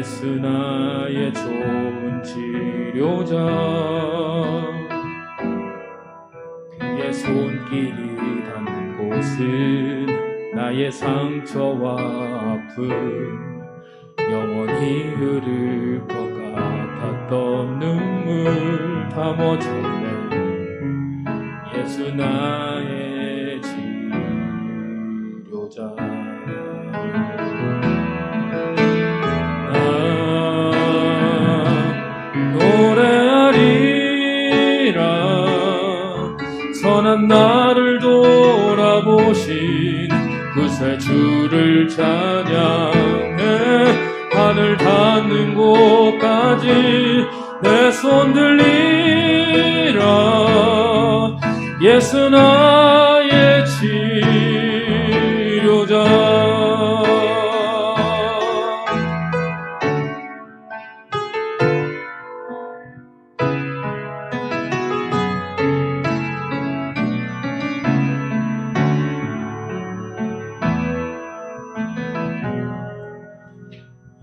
예수 나의 좋은 치료자. 그의 손길이 닿는 곳은 나의 상처와 아픔. 영원히 흐를 것 같았던 눈물 다 멎었네. 예수 나의 치료자 선한 나를 돌아보신 그새 주를 찬양해. 하늘 닿는 곳까지 내 손 들리라. 예수 나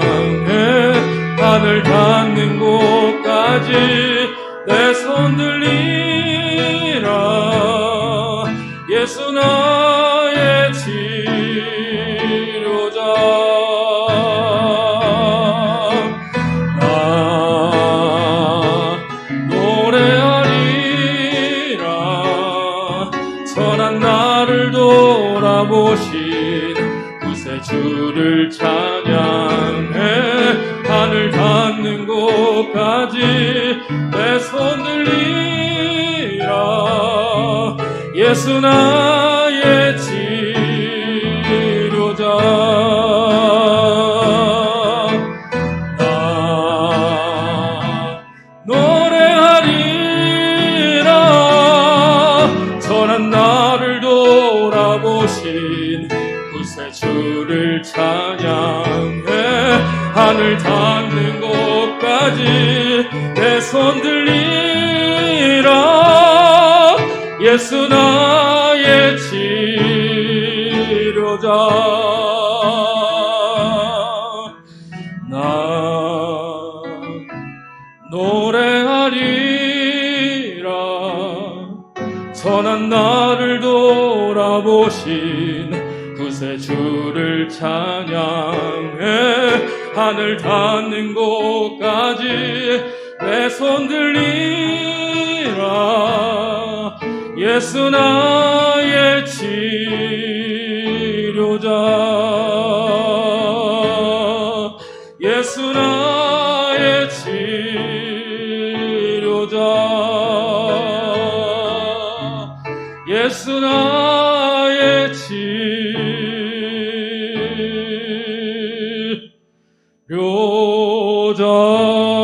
찬양해 하늘 닿는 곳까지 내 손 들리라. 예수 나의 치 주를 찬양해. 하늘 닿는 곳까지 내 손 들리라 예수 나의 치료자. 나 노래하리라 선한 나를 돌아보신 그새 주를 찬양해. 하늘 닿는 곳까지 내 손 들리라. 예수 나의 치료자. 나 노래하리라. 선한 나를 돌아보신 밤새 주를 찬양해. 하늘 닿는 곳까지 내 손 들리라. 예수 나의 치료자. 예수 나의 치료자. 예수 나 Lord.